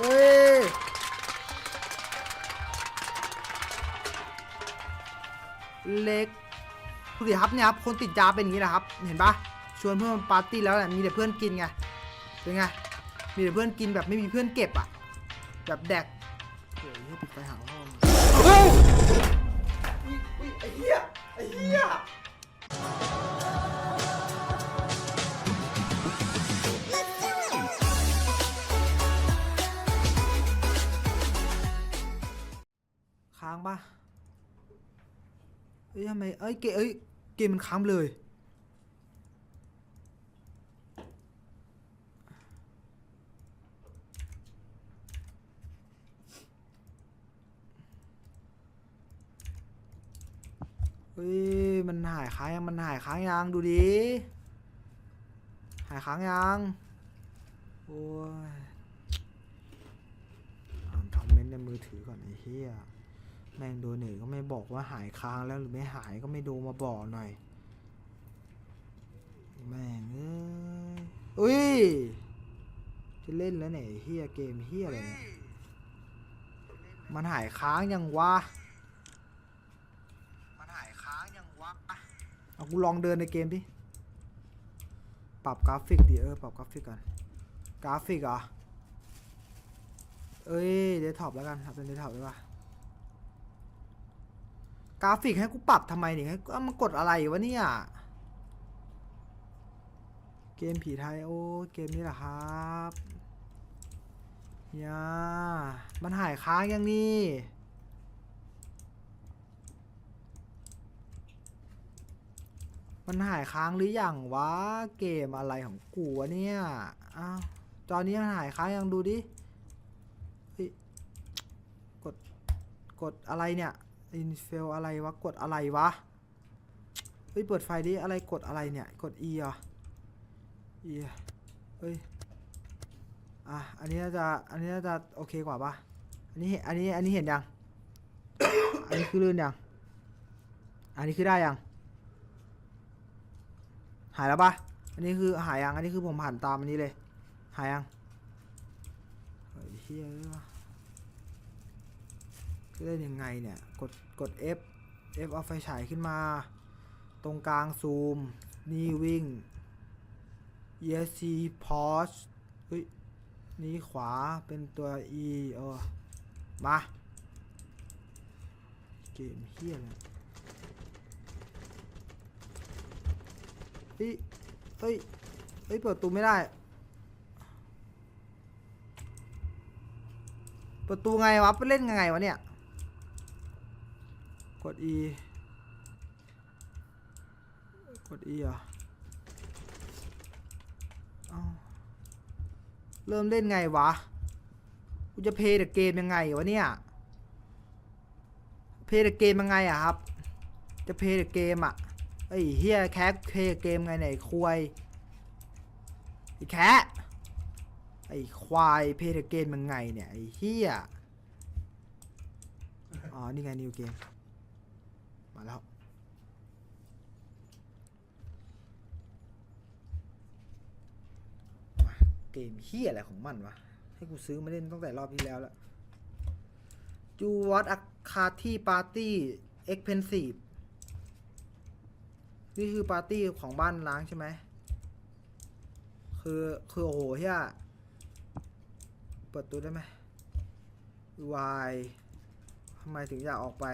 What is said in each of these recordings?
เฮ้ยเล็กดูดิครับเนี่ยครับคนติดยาเป็นอย่างนี้แหละครับ เห็นปะชวนเพื่อนปาร์ตี้แล้วเนี่ยมีแต่เพื่อนกินไงเป็นไงมีแต่เพื่อนกินแบบไม่มีเพื่อนเก็บอะแบบแดกเฮ้ยปิดไฟหาห้องเฮ้ยไอ้เหี้ยไอ้เหี้ยางปะเอ้ยทำไมเอ้ยเกเอ้ยเกมมันค้างเลยเฮ้ยมันหายค้างยังมันหายค้างยังดูดิหายค้างยังโอ้ยอ่านคอมเมนต์ในมือถือก่อนไอ้เหี้ย แม่งโดนเหนก็ไม่บอกว่าหายค้างแล้วหรือไม่หายก็ไม่ดูมาบอกหน่อย แม่งเอ้ยอุ้ย จะเล่นแล้วเนี่ยไอ้เฮียเกมเฮียอะไรเนี่ยมันหายค้างยังวะ มันหายค้างยังวะเอากูลองเดินในเกมดิ ปรับกราฟิกดิเออปรับกราฟิกก่อน กราฟิกเหรอ เอ้ยเดสก์ท็อปแล้วกันเอาเป็นเดสก์ท็อปได้ปะ กราฟิกให้กูปรับทำไมเนี่ยให้กูเอ้ามันกดอะไรวะเนี่ย เกมผีไทยโอ้เกมนี้แหละครับยามันหายค้างยังนี่มันหายค้างหรืออยังวะเกมอะไรของกูวะเนี่ยอ้าวตอนนี้มันหายค้างยังดูดิเฮ้ยกดกดอะไรเนี่ย อินเฟลอะไรวะ กดอะไรวะ เฮ้ย เปิดไฟดิ อะไรกดอะไรเนี่ย กด E เหรอะ E เฮ้ย อะ อันนี้น่าจะ อันนี้น่าจะโอเคกว่าปะอันนี้เห็นอันนี้ อันนี้เห็นยัง อันนี้คือลื่นยัง อันนี้คือได้ยัง หายแล้วปะอันนี้คือหายยัง อันนี้คือผมผ่านตามอันนี้เลย หายยังเฮ้ยเฮียเลยวะ เล่นยังไงเนี่ย กด กด F F เอาไฟฉายขึ้นมา ตรงกลางซูม นี่วิ่ง ESC pause เฮ้ย นี่ขวาเป็นตัว E เออ มา เกมเฮียเลยเฮ้ย เฮ้ย เฮ้ย เปิดประตูไม่ได้ เปิดประตูไงวะ ไปเล่นไงวะเนี่ย กด E กด E เหรอะเอาเริ่มเล่นไงวะ กูจะเพย์เดอะเกมยังไงวะเนี่ย เพย์เดอะเกมยังไงอะครับ จะเพย์เดอะเกมอะไอ้เฮียแคสเพย์เกมไงไหนควายไอ้แคะไอ้ควายเพย์เดอะเกมยังไงเนี่ยไอ้เฮียอ๋อ นี่ไงนิวเกม มาแล้ว เกมเฮียอะไรของมันวะ ให้กูซื้อมาเล่นตั้งแต่รอบที่แล้วแล้วจูวอตอาคาที่ปาร์ตี้เอ็กเพนซีฟนี่คือปาร์ตี้ของบ้านล้างใช่ไหม คือ คือ โอ้โหเฮียเปิดตัวได้ไหมวายทำไมถึงอยากออกไป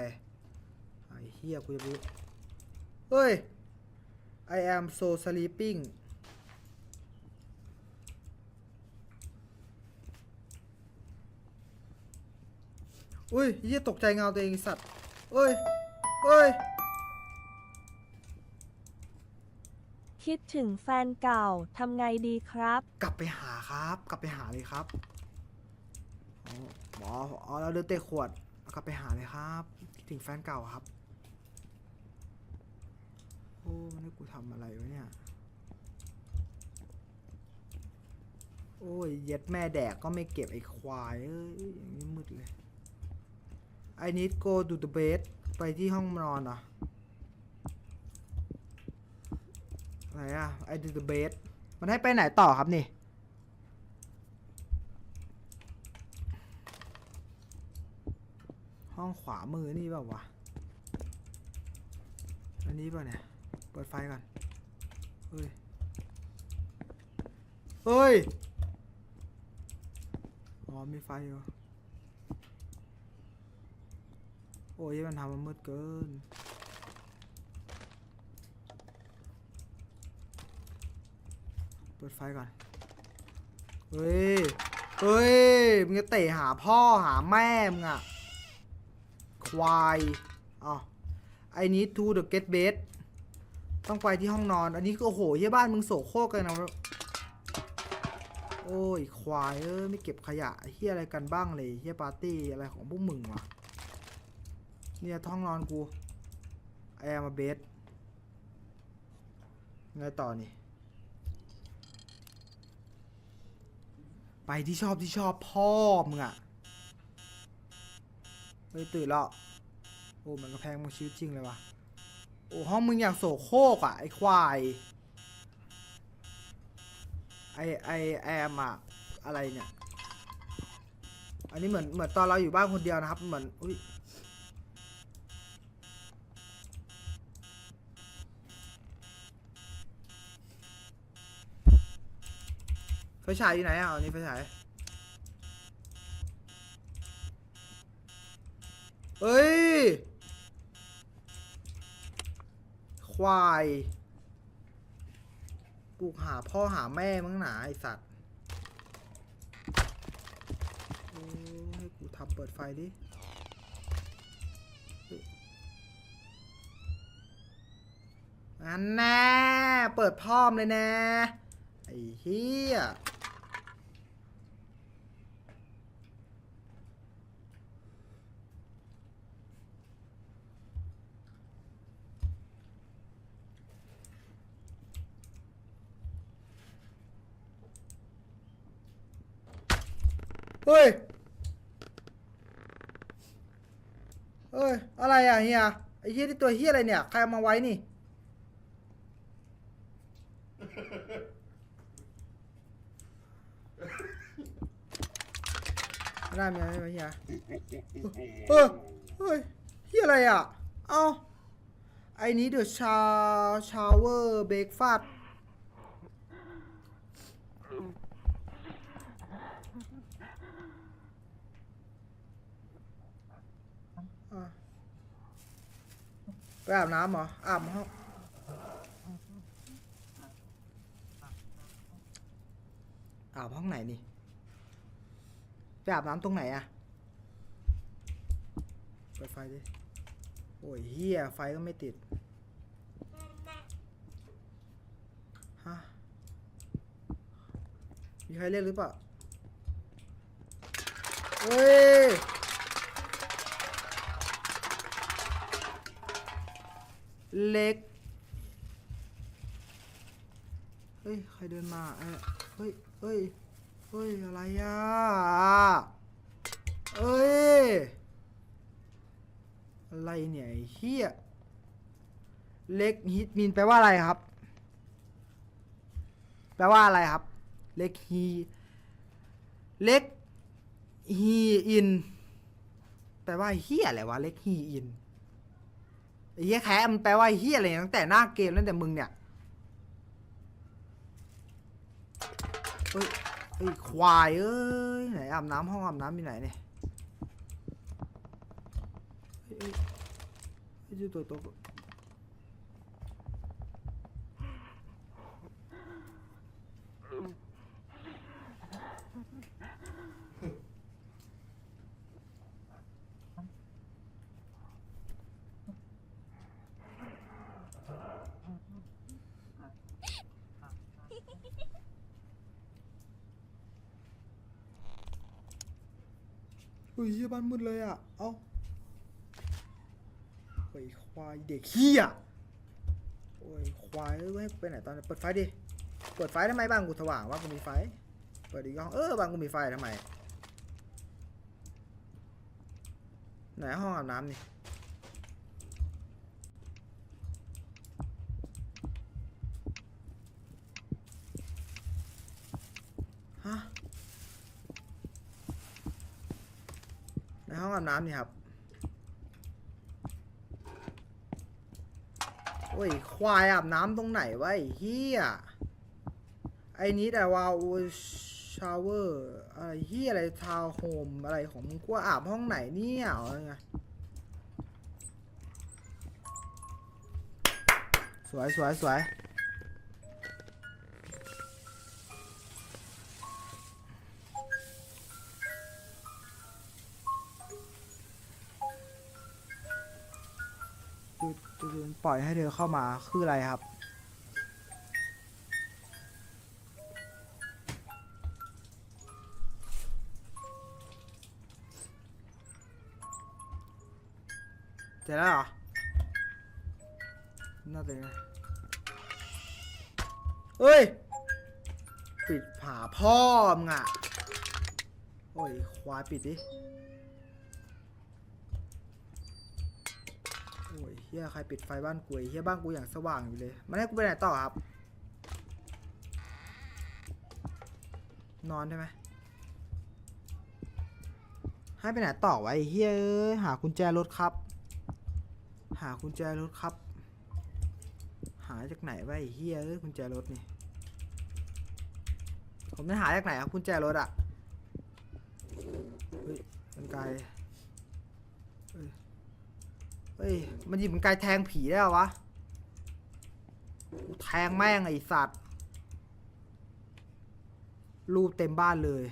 ไอ้เฮียกูจะรู้เฮ้ย I am so sleeping อุ้ยเฮียตกใจเงาตัวเองไอ้สัตว์เฮ้ยเฮ้ย คิดถึงแฟนเก่าทำไงดีครับ กลับไปหาครับ กลับไปหาเลยครับอ๋อหมออ๋อเราเดินเตะขวดเอากลับไปหาเลยครับ คิดถึงแฟนเก่าครับโอ้มั นให้กูทำอะไรวะเนี่ย โอ้ยเย็ดแม่แดกก็ไม่เก็บไอ้ควาย เอ้ยอย่างนี้มืดเลย I need go to the bed ไปที่ห้องนอนเหรอไหนอะ I need the bed มันให้ไปไหนต่อครับนี่ห้องขวามือนี่เปล่าวะ อันนี้ป่ะเนี่ย ปิดไฟก่อน เฮ้ย เฮ้ย อ๋อ มีไฟอยู่ โอ้ยมันทำมันมืดเกิน เปิดไฟก่อน เฮ้ย เฮ้ย มึงจะเตะหาพ่อหาแม่มึงอะควายอ๋อไอ้นี้ to the get bed ต้องไปที่ห้องนอน อันนี้โอ้โหเฮียบ้านมึงโสโครกกันนะโอ้ยควายเออไม่เก็บขยะเฮียอะไรกันบ้างเลยเฮียปาร์ตี้อะไรของพวกมึงวะเนี่ยห้องนอนกูไอแอมาเบสไงต่อนี่ ไปที่ชอบที่ชอบพ่อมึงอะเฮ้ยตื่นแล้วโอ้มันกระแพงมึงชีวิตจริงเลยวะ อ้ห้องมึงอย่างโสโครกอะไอควาย ไอไอแอมอะอะไรเนี่ย อันนี้เหมือนเหมือนตอนเราอยู่บ้านคนเดียวนะครับ เหมือน อุ้ยไฟฉายอยู่ไหนอะอันนี้ไฟฉายเอ้ย ควายปลูกหาพ่อหาแม่มั้งหนาไอสัตว์โอ้ให้กูทำเปิดไฟดิอันแน่เปิดพร้อมเลยนะ ไอ้เฮีย เฮ้ยเอ้ย อะไรอะเฮียไอ้เฮียที่ตัวเฮียอะไรเนี่ย ใครเอามาไว้นี่ ไม่ได้ไม่ไม่ได้เฮียเออเฮ้ยเฮียอะไรอะ เอ้าไอ้นี้เดือะชาชาวเวอร์เบรกฟาส ไปอาบน้ำเหรออาบห้องอาบห้องไหนนี่ไปอาบน้ำตรงไหนอะเปิดไฟดิโอ้ยเฮียไฟก็ไม่ติดฮะมีใครเรียกหรือเปล่าเฮ้ย เล็ก เฮ้ย ใครเดินมาเอ้ยเฮ้ยเฮ้ย เฮ้ย อะไรอะเอ้ย อะไรเนี่ยเฮียเล็กฮิตมินแปลว่าอะไรครับ แปลว่าอะไรครับ เล็กฮีเล็กฮีอิน แปลว่าเฮียอะไรวะ เล็กฮีอิน ไอ้เฮียแค่มันแปลว่าเฮียอะไรตั้งแต่หน้าเกมตั้งแต่มึงเนี่ยเฮ้ยเฮ้ควายเอ้ยไหนอาบน้ำห้องอาบน้ำมีไหนเนี่ยเฮ้ยเฮ้ยเฮ้ยตัวตัวตัว เฮ้ยเฮียบ้านมืดเลยอะ เอ้าโอ้ยควายเด็กเฮียโอ้ยควายเอ้ยให้กูไปไหนตอนนี้เปิดไฟดิ เปิดไฟทำไมบ้านกูสว่างว่ากูมีไฟ เปิดอีกห้องเออบ้านกูมีไฟทำไม ไหนห้องอาบน้ำนี่ ฮะในห้องอาบน้ำนี่ครับโอ้ย ควายอาบน้ำตรงไหนวะเฮียไอ้นี้แต่วาวชาวเวอร์อะไรเฮียอะไรทาวโฮมอะไรของกูอาบห้องไหนเนี่ยอะไรเงี้ยสวยสวยสวย จุดจุดจุดปล่อยให้เธอเข้ามาคืออะไรครับ เสร็จแล้วเหรอ น่าจะนะเฮ้ย ปิดผาพ่อมึงอะโอ้ย ควายปิดดิ โอ้ย เฮียใครปิดไฟบ้านกูเฮียบ้านกูอย่างสว่างอยู่เลย มันให้กูไปไหนต่อครับ นอนได้ไหมให้ไปไหนต่อไอ้เฮียหากุญแจรถครับ หากุญแจรถครับ หาจากไหนวะไอ้เฮียกุญแจรถนี่ผมจะหาจากไหนครับกุญแจรถอะเฮ้ยมันไกล เฮ้ย มันหยิบมันไกลแทงผีได้เหรอวะ กูแทงแม่งไอสัตว์ รูปเต็มบ้านเลย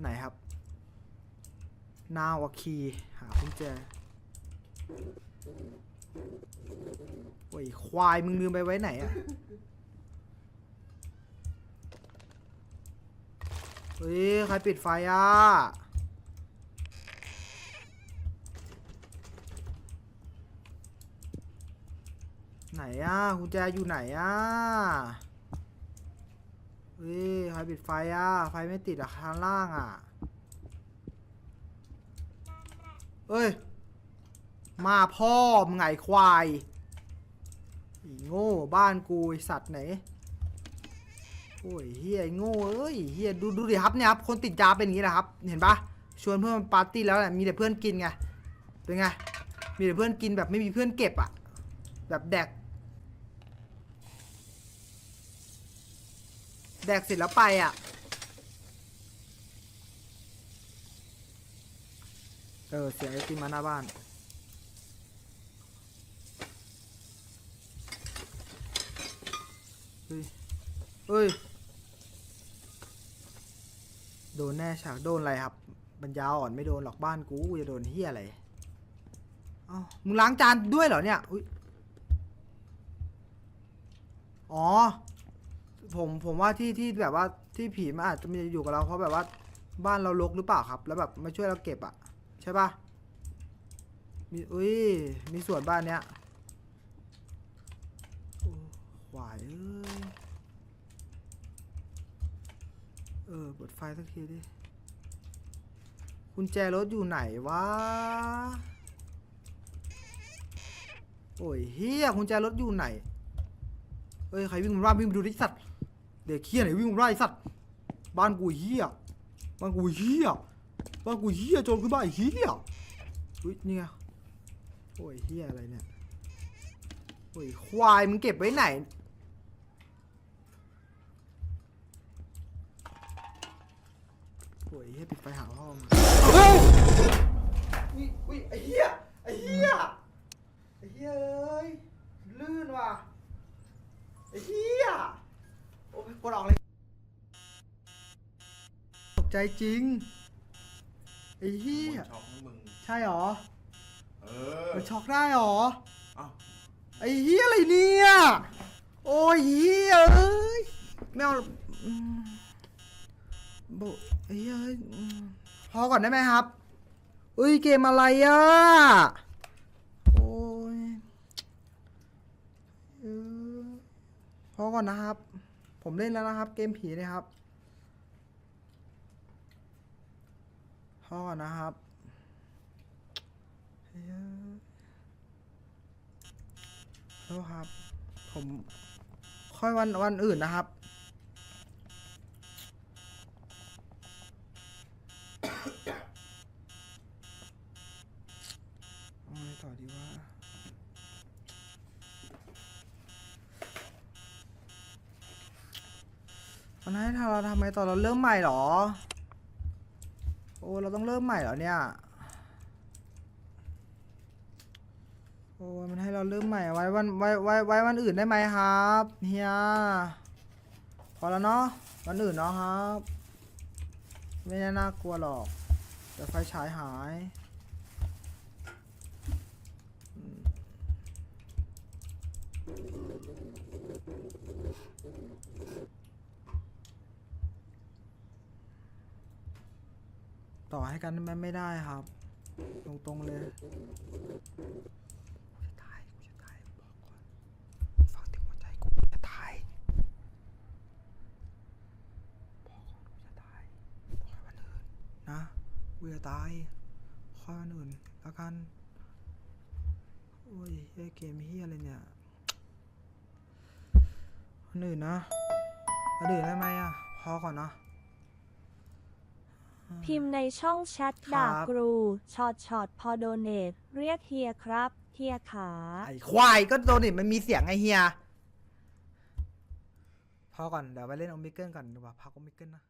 ไหนครับ นาวคีหากุญแจโอ้ยควายมึงลืมไปไว้ไหนอะเฮ้ย ใครปิดไฟอะ ไหนอะกุญแจอยู่ไหนอะเฮ้ยใครปิดไฟอะ ไฟไม่ติดอะข้างล่างอะเอ้ย มาพ่อมไงควายอีโง่บ้านกูสัตว์ไหนโอ้ยเฮียโง่เอ้ยเฮียดูดูดิครับเนี่ยครับคนติดยาเป็นอย่างนี้แหละครับ เห็นปะชวนเพื่อนปาร์ตี้แล้วแหละมีแต่เพื่อนกินไงเป็นไงมีแต่เพื่อนกินแบบไม่มีเพื่อนเก็บอะแบบแดก แดกเสร็จแล้วไปอะ เออ เสียงไอติมมาหน้าบ้าน เฮ้ย เฮ้ย โดนแน่ฉากโดนอะไรครับบรรยาอ่อนไม่โดนหรอกบ้านกูจะโดนเฮียอะไรอ้ามึงล้างจานด้วยเหรอเนี่ย อุ้ย อ๋อ ผมผมว่าที่ที่แบบว่าที่ผีมันอาจจะมีอยู่กับเราเพราะแบบว่าบ้านเรารกหรือเปล่าครับ แล้วแบบมาช่วยเราเก็บอะใช่ปะมีอุ้ยมีส่วนบ้านเนี้ยโอ้หวายเอ้ยเออเปิดไฟสักทีดิกุญแจรถอยู่ไหนวะโอ้ยเฮียกุญแจรถอยู่ไหนเอ้ยใครวิ่งมาบ้าวิ่งมาดูดิสัตว์ เด็กเฮียไหนวิ่งมาไอ้สัตว์บ้านกูเฮียบ้านกูเฮียบ้านกูเฮียโจรขึ้นบ้านเฮียอุ้ยเนี่ยโอ้ยเฮียอะไรเนี่ยโอ้ยควายมึงเก็บไว้ไหนโอ้ยเฮียปิดไฟหาห้องเฮ้ยอุ้ยอุ้ยไอ้เฮียไอ้เฮียไอ้เฮียเอ้ยลื่นว่ะไอ้เฮี้ย กดออกเลยตกใจจริงไอ้เฮียช็อกนะมึง ใช่หรอ เออมันช็อกได้หรอเอ้าไอ้เฮียอะไรเนี่ย โอ้ยเฮียเอ้ยไม่เอาอืมโบไอ้เฮียเอ้ยอืมพอก่อนได้ไหมครับเอ้ยเกมอะไรอะ โอ้ยเออพอก่อนนะครับ ผมเล่นแล้วนะครับ เกมผีนะครับพ่อนะครับแล้วครับ ผมค่อยวันวันอื่นนะครับ เอาไงต่อดีว่า มันให้เราทำไมตอนเราเริ่มใหม่หรอ โอ้เราต้องเริ่มใหม่เหรอเนี่ย โอ้มันให้เราเริ่มใหม่ไว้วันไว้ไว้ไว้วันอื่นได้ไหมครับเฮียพอแล้วเนาะวันอื่นเนาะครับ ไม่น่น่ากลัวหรอกเดี๋ยวไฟฉายหาย ต่อให้กันมันไม่ได้ครับ ตรงๆเลยกูจะตายกูจะตายบอกก่อนฟังถึงหัวใจกูจะตายบอกก่อนกูจะตายขอให้วันอื่นนะกูจะตายขอให้วันอื่นแล้วกัน โอ้ยเฮ้ยเกมเฮียอะไรเนี่ยวันอื่นนะวันอื่นได้ไหมอะ พอก่อนนะ พิมพ์ในช่องแชทครับด่ากรูช็อตช็อตพอโดเนตเรียกเฮียครับ เฮียขา ไอ้ควายก็โดนนี่มันมีเสียงไงเฮียพอก่อนเดี๋ยวไปเล่นโอมิเกิลก่อนดีกว่าพักโอมิเกิลนะ